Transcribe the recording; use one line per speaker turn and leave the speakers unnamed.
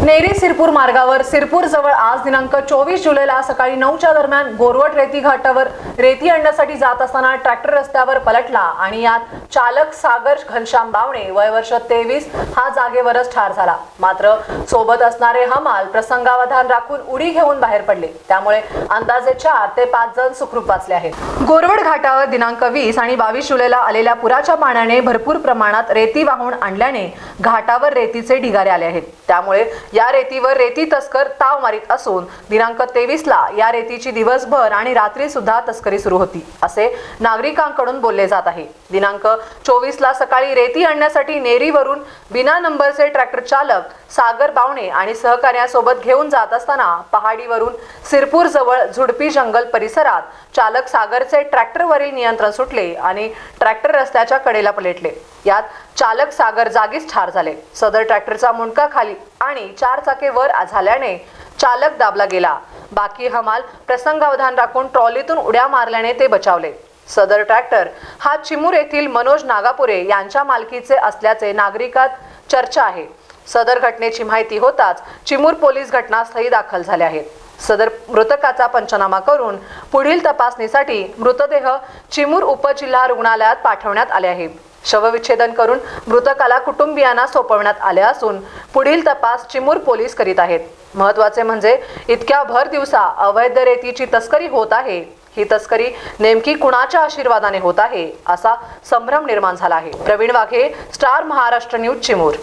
नेरी सिरपूर मार्गावर सिरपूर जवळ आज दिनांक चोवीस जुलैला सकाळी नऊच्या दरम्यान गोरवट रेती घाटावर रेती आणण्यासाठी जात असताना ट्रॅक्टर रस्त्यावर पलटला आणि यात चालक सागर घनश्याम बावणे वय वर्ष तेवीस हा जागेवरच ठार झाला. मात्र सोबत असणारे हमाल प्रसंगावधान राखून उडी घेऊन बाहेर पडले. त्यामुळे अंदाजे चार ते पाच जण सुखरूप वाचले आहेत. गोरवड घाटावर दिनांक वीस आणि बावीस जुलैला आलेल्या पुराच्या पाण्याने भरपूर प्रमाणात रेती वाहून आणल्याने घाटावर रेतीचे ढिगारे आले आहेत. त्यामुळे या रेतीवर रेती तस्कर ताव मारीत असून दिनांक तेवीस ला या रेतीची दिवसभर आणि रात्री सुद्धा तस्करी सुरू होती असे नागरिकांकडून बोलले जात आहे. दिनांक चोवीस ला सकाळी रेती आणण्यासाठी नेरीवरून बिना नंबरचे ट्रॅक्टर चालक सागर बावणे आणि सहकार्यासोबत घेऊन जात असताना पहाडीवरून सिरपूर जवळ झुडपी जंगल परिसरात चालक सागरचे ट्रॅक्टरवरील नियंत्रण सुटले आणि ट्रॅक्टर रस्त्याच्या कडेला पलटले. यात चालक सागर जागीच ठार झाले. सदर ट्रॅक्टरचा मुंडका खाली आणि चार चाके वर झाल्याने चालक दाबला गेला. बाकी हमाल प्रसंगावधान राखून ट्रॉलीतून उड्या मारल्याने ते बचावले. सदर ट्रॅक्टर हा चिमूर येथील मनोज नागापुरे यांच्या मालकीचे असल्याचे नागरिकात चर्चा आहे. सदर घटनेची माहिती होताच चिमूर पोलीस घटनास्थळी दाखल झाले आहेत. सदर मृतकाचा पंचनामा करून पुढील तपासणीसाठी मृतदेह चिमूर उपजिल्हा रुग्णालयात पाठवण्यात आले आहे शवविच्छेदन करून मृतकाला कुटुंबियांना सोपवण्यात आले असून पुढील तपास चिमूर पोलीस करीत आहेत. महत्त्वाचे म्हणजे इतक्या भर दिवसा अवैध रेतीची तस्करी होत आहे. ही तस्करी नेमकी कुणाच्या आशीर्वादाने होत आहे असा संभ्रम निर्माण झाला आहे. Pravin Waghe star Maharashtra news Chimur.